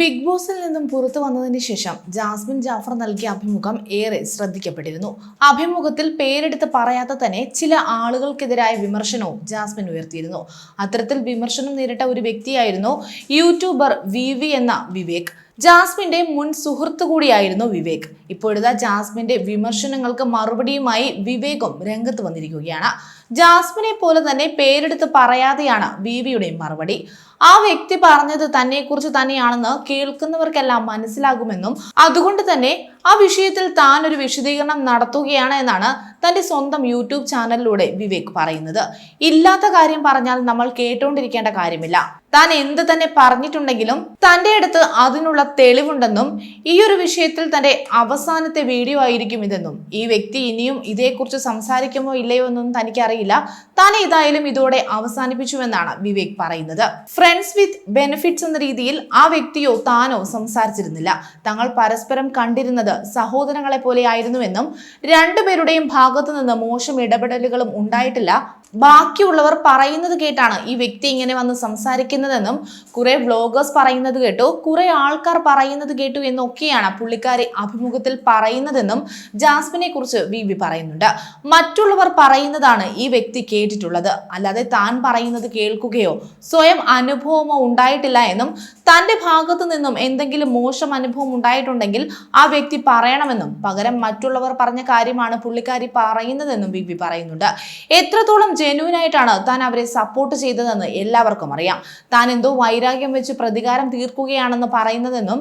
Big ബോസിൽ നിന്നും പുറത്തു വന്നതിന് ശേഷം ജാസ്മിൻ ജാഫർ നൽകിയ അഭിമുഖം ഏറെ ശ്രദ്ധിക്കപ്പെട്ടിരുന്നു. അഭിമുഖത്തിൽ പേരെടുത്ത് പറയാത്ത തന്നെ ചില ആളുകൾക്കെതിരായ വിമർശനവും ജാസ്മിൻ ഉയർത്തിയിരുന്നു. അത്തരത്തിൽ വിമർശനം നേരിട്ട ഒരു വ്യക്തിയായിരുന്നു യൂട്യൂബർ വി എന്ന വിവേക്. ജാസ്മിന്റെ മുൻ സുഹൃത്ത് കൂടിയായിരുന്നു വിവേക്. ഇപ്പോഴത്തെ ജാസ്മിന്റെ വിമർശനങ്ങൾക്ക് മറുപടിയുമായി വിവേകും രംഗത്ത് വന്നിരിക്കുകയാണ്. ജാസ്മിനെ പോലെ തന്നെ പേരെടുത്ത് പറയാതെയാണ് വിവിയുടെ മറുപടി. ആ വ്യക്തി പറഞ്ഞത് തന്നെക്കുറിച്ച് തന്നെയാണെന്ന് കേൾക്കുന്നവർക്കെല്ലാം മനസ്സിലാകുമെന്നും അതുകൊണ്ട് തന്നെ ആ വിഷയത്തിൽ താൻ ഒരു വിശദീകരണം നടത്തുകയാണ് എന്നാണ് തന്റെ സ്വന്തം യൂട്യൂബ് ചാനലിലൂടെ വിവേക് പറയുന്നത്. ഇല്ലാത്ത കാര്യം പറഞ്ഞാൽ നമ്മൾ കേട്ടുകൊണ്ടിരിക്കേണ്ട കാര്യമില്ല. താൻ എന്ത് തന്നെ പറഞ്ഞിട്ടുണ്ടെങ്കിലും തന്റെ അടുത്ത് അതിനുള്ള തെളിവുണ്ടെന്നും ഈ ഒരു വിഷയത്തിൽ തന്റെ അവസാനത്തെ വീഡിയോ ആയിരിക്കും ഇതെന്നും ഈ വ്യക്തി ഇനിയും ഇതേക്കുറിച്ച് സംസാരിക്കുമോ ഇല്ലയോ എന്നും തനിക്കറിയില്ല. താൻ ഏതായാലും ഇതോടെ അവസാനിപ്പിച്ചുവെന്നാണ് വിവേക് പറയുന്നത്. ഫ്രണ്ട്സ് വിത്ത് ബെനിഫിറ്റ്സ് എന്ന രീതിയിൽ ആ വ്യക്തിയോ താനോ സംസാരിച്ചിരുന്നില്ല. തങ്ങൾ പരസ്പരം കണ്ടിരുന്നത് സഹോദരങ്ങളെ പോലെയായിരുന്നുവെന്നും രണ്ടുപേരുടെയും ഭാഗത്തു നിന്ന് മോശം ഇടപെടലുകളും ഉണ്ടായിട്ടില്ല ബാക്കിയുള്ളവർ പറയുന്നത് കേട്ടാണ് ഈ വ്യക്തി ഇങ്ങനെ വന്ന് സംസാരിക്കുന്നതെന്നും കുറെ വ്ളോഗേഴ്സ് പറയുന്നത് കേട്ടു കുറെ ആൾക്കാർ പറയുന്നത് കേട്ടു എന്നൊക്കെയാണ് പുള്ളിക്കാരി അഭിമുഖത്തിൽ പറയുന്നതെന്നും ജാസ്മിനെ കുറിച്ച് വി വി പറയുന്നുണ്ട്. മറ്റുള്ളവർ പറയുന്നതാണ് ഈ വ്യക്തി കേട്ടിട്ടുള്ളത്. അല്ലാതെ താൻ പറയുന്നത് കേൾക്കുകയോ സ്വയം അനുഭവമോ ഉണ്ടായിട്ടില്ല എന്നും തന്റെ ഭാഗത്തു നിന്നും എന്തെങ്കിലും മോശം അനുഭവം ഉണ്ടായിട്ടുണ്ടെങ്കിൽ ആ വ്യക്തി പറയണമെന്നും പകരം മറ്റുള്ളവർ പറഞ്ഞ കാര്യമാണ് പുള്ളിക്കാരി പറയുന്നതെന്നും വി പറയുന്നുണ്ട്. എത്രത്തോളം ജെന്യൂൻ ആയിട്ടാണ് താൻ അവരെ സപ്പോർട്ട് ചെയ്തതെന്ന് എല്ലാവർക്കും അറിയാം. താൻ എന്തോ വൈരാഗ്യം വെച്ച് പ്രതികാരം തീർക്കുകയാണെന്ന് പറയുന്നതെന്നും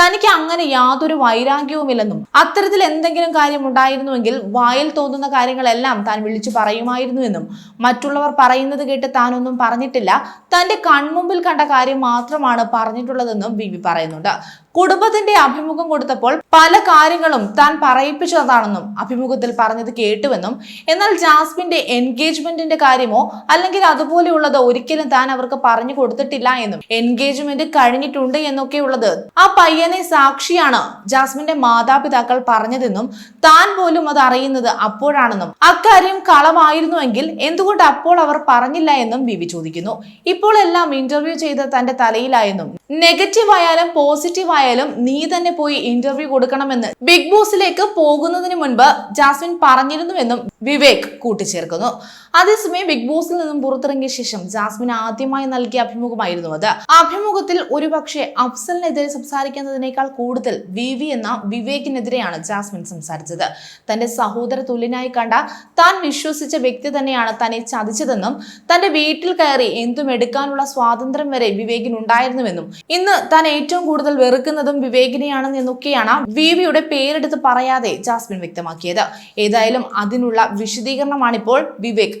തനിക്ക് അങ്ങനെ യാതൊരു വൈരാഗ്യവുമില്ലെന്നും അത്തരത്തിൽ എന്തെങ്കിലും കാര്യം ഉണ്ടായിരുന്നുവെങ്കിൽ വായിൽ തോന്നുന്ന കാര്യങ്ങളെല്ലാം താൻ വിളിച്ചു പറയുമായിരുന്നുവെന്നും മറ്റുള്ളവർ പറയുന്നത് കേട്ട് താനൊന്നും പറഞ്ഞിട്ടില്ല. തന്റെ കൺമുമ്പിൽ കണ്ട കാര്യം മാത്രമാണ് പറഞ്ഞിട്ടുള്ളതെന്നും ബി പറയുന്നുണ്ട്. കുടുംബത്തിന്റെ അഭിമുഖം കൊടുത്തപ്പോൾ പല കാര്യങ്ങളും താൻ പറയിപ്പിച്ചതാണെന്നും അഭിമുഖത്തിൽ പറഞ്ഞത് കേട്ടുവെന്നും എന്നാൽ ജാസ്മിന്റെ എൻഗേജ്മെന്റിന്റെ കാര്യമോ അല്ലെങ്കിൽ അതുപോലെയുള്ളത് ഒരിക്കലും താൻ അവർക്ക് പറഞ്ഞു കൊടുത്തിട്ടില്ല എന്നും എൻഗേജ്മെന്റ് കഴിഞ്ഞിട്ടുണ്ട് എന്നൊക്കെയുള്ളത് ആ പയ്യനെ സാക്ഷിയാണ് ജാസ്മിന്റെ മാതാപിതാക്കൾ പറഞ്ഞതെന്നും താൻ പോലും അത് അറിയുന്നത് അപ്പോഴാണെന്നും അക്കാര്യം കളമായിരുന്നുവെങ്കിൽ എന്തുകൊണ്ട് അപ്പോൾ അവർ പറഞ്ഞില്ല എന്നും ബിബി ചോദിക്കുന്നു. ഇപ്പോൾ എല്ലാം ഇന്റർവ്യൂ ചെയ്ത് തന്റെ തലയിലായെന്നും നെഗറ്റീവ് ആയാലും പോസിറ്റീവ് ആയാലും നീ തന്നെ പോയി ഇന്റർവ്യൂ കൊടുക്കണമെന്ന് ബിഗ് ബോസിലേക്ക് പോകുന്നതിന് മുൻപ് ജാസ്മിൻ പറഞ്ഞിരുന്നുവെന്നും വിവേക് കൂട്ടിച്ചേർക്കുന്നു. അതേസമയം ബിഗ് ബോസിൽ നിന്നും പുറത്തിറങ്ങിയ ശേഷം ജാസ്മിൻ ആദ്യമായി നൽകിയ അഭിമുഖമായിരുന്നു അത്. അഭിമുഖത്തിൽ ഒരുപക്ഷെ അഫ്സലിനെതിരെ സംസാരിക്കുന്നതിനേക്കാൾ കൂടുതൽ വി വി എന്ന വിവേകിനെതിരെയാണ് ജാസ്മിൻ സംസാരിച്ചത്. തന്റെ സഹോദര തുല്യനായി കണ്ട താൻ വിശ്വസിച്ച വ്യക്തി തന്നെയാണ് തന്നെ ചതിച്ചതെന്നും തന്റെ വീട്ടിൽ കയറി എന്തും എടുക്കാനുള്ള സ്വാതന്ത്ര്യം വരെ വിവേകിനുണ്ടായിരുന്നുവെന്നും ഇന്ന് താൻ ഏറ്റവും കൂടുതൽ വെറുക്കുന്നതും വിവേകിനെയാണെന്ന് എന്നൊക്കെയാണ് വി വിയുടെ പേരെടുത്ത് പറയാതെ ജാസ്മിൻ വ്യക്തമാക്കിയത്. ഏതായാലും അതിനുള്ള വിശദീകരണമാണിപ്പോൾ വിവേക്